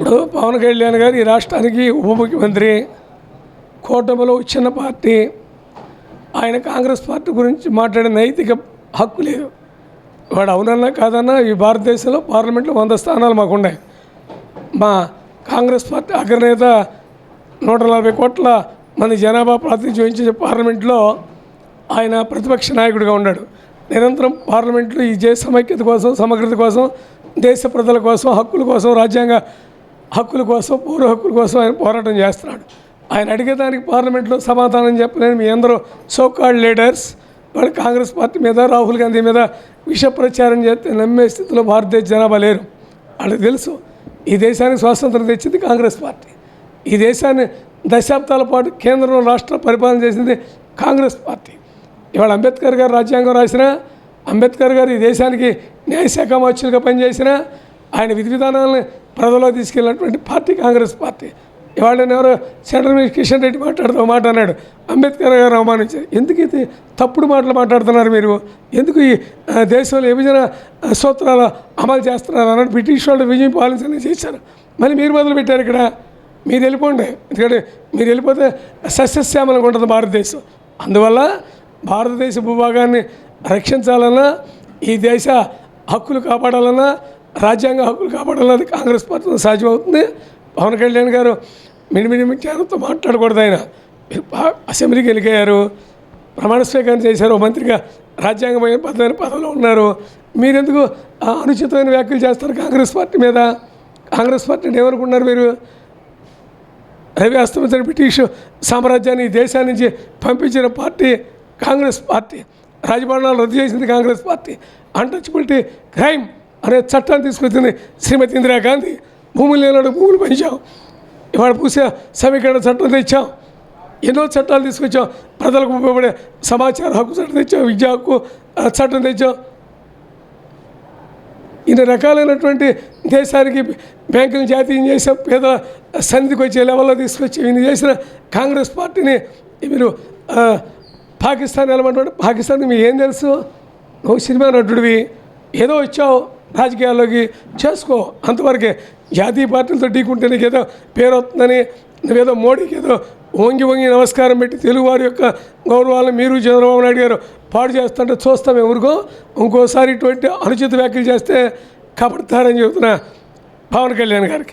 ఇప్పుడు పవన్ కళ్యాణ్ గారు ఈ రాష్ట్రానికి ఉప ముఖ్యమంత్రి కూటమిలో చిన్న పార్టీ ఆయన కాంగ్రెస్ పార్టీ గురించి మాట్లాడే నైతిక హక్కు లేదు. వాడు అవునన్నా కాదన్నా ఈ భారతదేశంలో పార్లమెంట్లో వంద స్థానాలు మాకు ఉన్నాయి. మా కాంగ్రెస్ పార్టీ అగ్రనేత నూట నలభై కోట్ల మంది జనాభా ప్రాతినిధ్యం వహించే పార్లమెంట్లో ఆయన ప్రతిపక్ష నాయకుడిగా ఉన్నాడు. నిరంతరం పార్లమెంట్లో ఈ దేశ సమైక్యత కోసం సమగ్రత కోసం దేశ ప్రజల కోసం హక్కుల కోసం రాజ్యాంగ హక్కుల కోసం పౌర హక్కుల కోసం ఆయన పోరాటం చేస్తున్నాడు. ఆయన అడిగేదానికి పార్లమెంట్లో సమాధానం చెప్పలేని మీ అందరూ సోకాల్డ్ లీడర్స్ వాళ్ళు కాంగ్రెస్ పార్టీ మీద రాహుల్ గాంధీ మీద విష ప్రచారం చేస్తే నమ్మే స్థితిలో భారతదేశ జనాభా లేరు. వాళ్ళకి తెలుసు ఈ దేశానికి స్వాతంత్రం తెచ్చింది కాంగ్రెస్ పార్టీ. ఈ దేశాన్ని దశాబ్దాల పాటు కేంద్రంలో రాష్ట్ర పరిపాలన చేసింది కాంగ్రెస్ పార్టీ. ఇవాళ అంబేద్కర్ గారు రాజ్యాంగం రాసినా అంబేద్కర్ గారు ఈ దేశానికి న్యాయశాఖ మంత్రులుగా పనిచేసిన ఆయన విధి విధానాలను ప్రజల్లో తీసుకెళ్ళినటువంటి పార్టీ కాంగ్రెస్ పార్టీ. ఇవాళ ఎవరు ఎవరో సెంట్రల్ మినిస్టర్ కిషన్ రెడ్డి మాట్లాడుతూ మాట అన్నాడు. అంబేద్కర్ గారు అవమానించారు. ఎందుకు ఇది తప్పుడు మాటలు మాట్లాడుతున్నారు మీరు? ఎందుకు ఈ దేశంలో విభజన సూత్రాలు అమలు చేస్తున్నారు అన్నట్టు బ్రిటిష్ వాళ్ళు విజయం పాలన చేశారు. మళ్ళీ మీరు మొదలుపెట్టారు ఇక్కడ. మీరు వెళ్ళిపోండి. ఎందుకంటే మీరు వెళ్ళిపోతే సస్యశ్యామలంగా ఉంటుంది భారతదేశం. అందువల్ల భారతదేశ భూభాగాన్ని రక్షించాలన్నా ఈ దేశ హక్కులు కాపాడాలన్నా రాజ్యాంగ హక్కులు కాపాడాలన్నది కాంగ్రెస్ పార్టీతో సాధ్యమవుతుంది. పవన్ కళ్యాణ్ గారు మినిమిని జ్ఞానంతో మాట్లాడకూడదు ఆయన మీరు అసెంబ్లీకి వెళ్ళిపోయారు ప్రమాణ స్వీకారం చేశారు ఓ మంత్రిగా రాజ్యాంగమైన పదవి పదవిలో ఉన్నారు మీరెందుకు అనుచితమైన వ్యాఖ్యలు చేస్తారు కాంగ్రెస్ పార్టీ మీద కాంగ్రెస్ పార్టీని ఏమనుకున్నారు మీరు రవి అస్తమించిన బ్రిటిష్ సామ్రాజ్యాన్ని ఈ దేశాన్ని నుంచి పంపించిన పార్టీ కాంగ్రెస్ పార్టీ రాజభవనాలు రద్దు చేసింది కాంగ్రెస్ పార్టీ. అన్టచబిలిటీ క్రైమ్ అనే చట్టాన్ని తీసుకొచ్చింది శ్రీమతి ఇందిరాగాంధీ భూములు లేనాడు భూములు పెంచాం. ఇవాళ పూసే సమీకరణ చట్టం తెచ్చాం. ఎన్నో చట్టాలు తీసుకొచ్చాం. ప్రజలకు ఉపయోగపడే సమాచార హక్కు చట్టం తెచ్చాం. విద్యా హక్కు చట్టం తెచ్చాం. ఇన్ని రకాలైనటువంటి దేశానికి బ్యాంకులు జాతీయం చేసాం పేద సన్నిధికి వచ్చే లెవెల్లో తీసుకొచ్చి ఇన్ని చేసిన కాంగ్రెస్ పార్టీని మీరు పాకిస్తాన్ వెళ్ళమంటే పాకిస్తాన్కి మీకు ఏం తెలుసు? నువ్వు సినిమా నటుడివి. ఏదో వచ్చావు రాజకీయాల్లోకి. చేసుకో. అంతవరకే జాతీయ పార్టీలతో ఢీకుంటే నీకు ఏదో పేరు వస్తుందని నువ్వేదో మోడీకి ఏదో వంగి వంగి నమస్కారం పెట్టి తెలుగువారి యొక్క గౌరవాలను మీరు చంద్రబాబు నాయుడు గారు పాడు చేస్తుంటే చూస్తాం ఎవరికో. ఇంకోసారి ఇటువంటి అనుచిత వ్యాఖ్యలు చేస్తే కపడతారని చెబుతున్నా పవన్ కళ్యాణ్ గారికి.